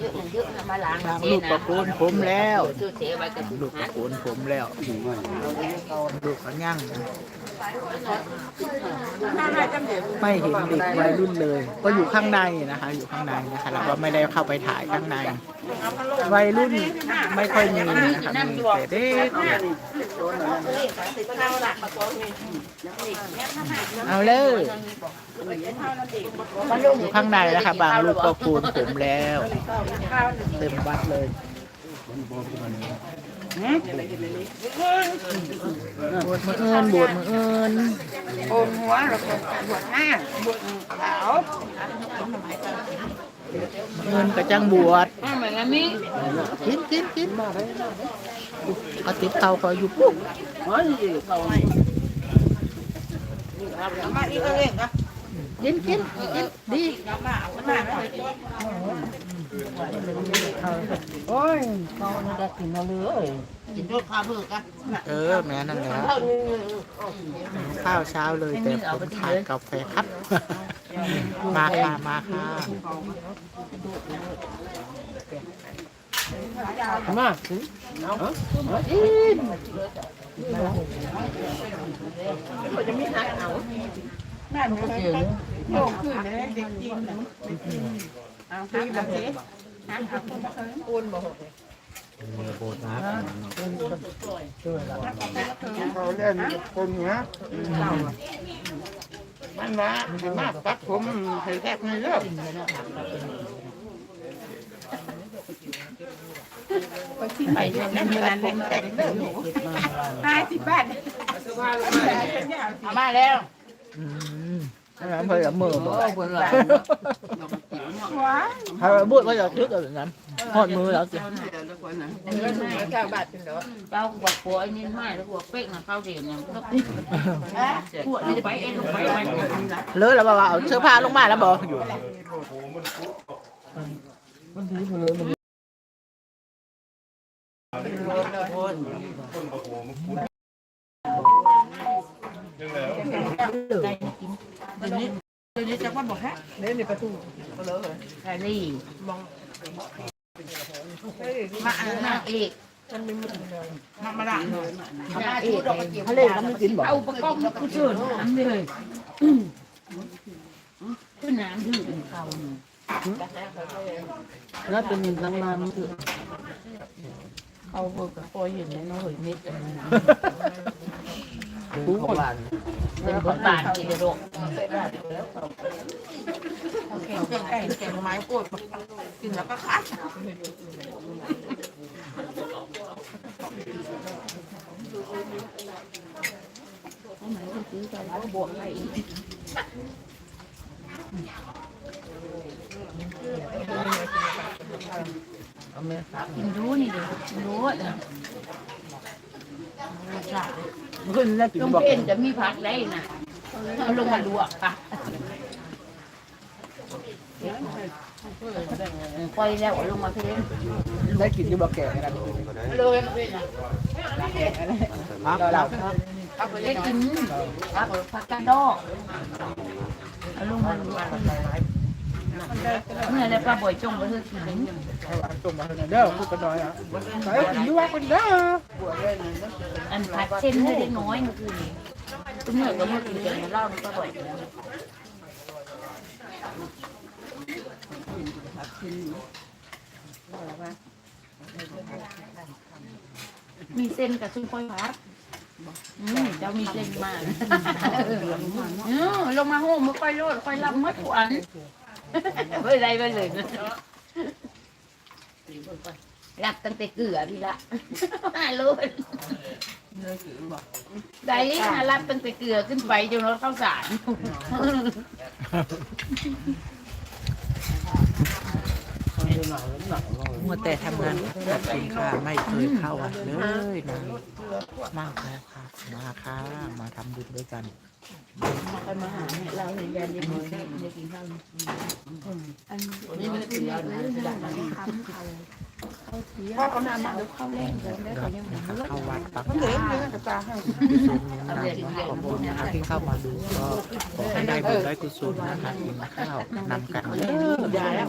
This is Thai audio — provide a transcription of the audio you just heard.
เยอะเยอะมาล้างบางลูกก็โกนผมแล้วซื้อเสียไว้กับลูกก็โกนผมแล้ว ลูกก็ยั่ง ไม่เห็นเด็กวัยรุ่นเลย ก็อยู่ข้างในนะคะ อยู่ข้างในนะคะ แล้วก็ไม่ได้เข้าไปถ่ายข้างใน วัยรุ่นไม่ค่อยมีนะคะมีแต่เด็กเอาเลยอยู่ข้างในนะคะ บางลูกก็โกนผมแล้ว เต็มวัดเลย บวชมือเอินบวชมือเอินโอนหัวแล้วบวชหน้าบวชขาวเอินกระจังบวชเหมือนกันนี่กินกินกินเอาติดเตาคอยอยู่ปุ๊บมาอีกเองก็ กินกินกินดีโอ้ยเขาไม่ได้กินมาเลยกินด้วยข้าวเพื่อกันเออ แม่นั่นแหละข้าวเช้าเลยแต่ผมทานกาแฟครับ มาค่ะมาค่ะมานั่ นก็เจอโยกขึ้นเลยเด็กจริงเอาพี่แบบนี้ปูนบอกเขาเล่นคนเนี้ยมันว่ามากตัดผมให้แทบไม่เลิกไปเรียนนั่นนั่นเล่นแต่ห้าสิบบาทมาแล้วอืมแล้วเพื่อนมือบอกคนละถ้าพูดก็จะทึกแบบนั้นหอดมือแล้วสิเก้าบาทเป็นเหรอเก้ว ไอ้นี่ไม่แล้วปัวเป๊กนะข้าวเดียวเนี่ยก็ปวดนี่จะไปเองไปไปเลอะแล้วบอกว่าเอาเสื้อผ้าลงมาแล้วบอกอยู่ เดี๋ยวนี้เดี๋ยวนี้จะว่าบอกฮะเล่นในประตูก็เลยแฮร์รี่มองมาอ่านนางเอกมามาด่ามาเอกเขาเล่นก็ไม่กินบอกเอาประกอบกูเชิญน้ำเลยคือน้ำดื่มเขาแล้วเป็นตั้งนานคือเขาเบิกกับปอยเห็นในน้อยนิด ผู้านเป็นคนบ้านกินโรคแกงไก่แกงไม้ปวดกินแล้วก็คัดกิ นรู้นี่เลยรู้อะขึ้นแล้วกินต้องบอกเป็นจะมีพักได้นะเอาลงมาลวกอะปล่อยแล้วเอาลงมาเพื่อนได้กินที่บอกแก่กันเลยมาเป็นนะครับเราได้กินครับผักกาดดอกเอาลงมาลวก เมื่อแล้วป้าบ่อยจงไปเพื่อกินจงมาเด้อพูดกันหน่อยอะใส่กินด้วยกันเด้ออันผัดเส้นให้เล็กน้อยเมื่อคืนนี้ตุ้มเหนือก็มื่อคืนเดี๋ยวเล่าป้าบ่อยมีเส้นกับซุปค่อยพัดอืมเจ้ามีเส้นมากเออลงมาห้องมือค่อยโลดค่อยรับมัดขวัญ เฮ้ยไรไปเลยรับตั้งแต่เกลือพี่ละห้าโลดได้นะรับตั้งแต่เกลือขึ้นไปจนรถเข้าสาร มัวแต่ทำงานขอบคุณค่ะ ไม่เคยเข้าวัดเลยนะมากแล้วค่ะ มาค่ะ มาทำบุญด้วยกันไปมาหาเนี่ยเราเห็นยันยังมีเส้นยังกินข้าวอันนี้มันเสียนะจะได้มาทำเขาเขาเสียเขานำมาดูเข้าแรงกันได้เขายังนะคะเข้าวัดปักเหลือตาเนื้อกับตาให้กุศลนำขอบคุณนะคะที่เข้ามาดูก็ขอให้ได้บุญได้กุศลนะคะกินข้าวนำกันเด้อได้แล้ว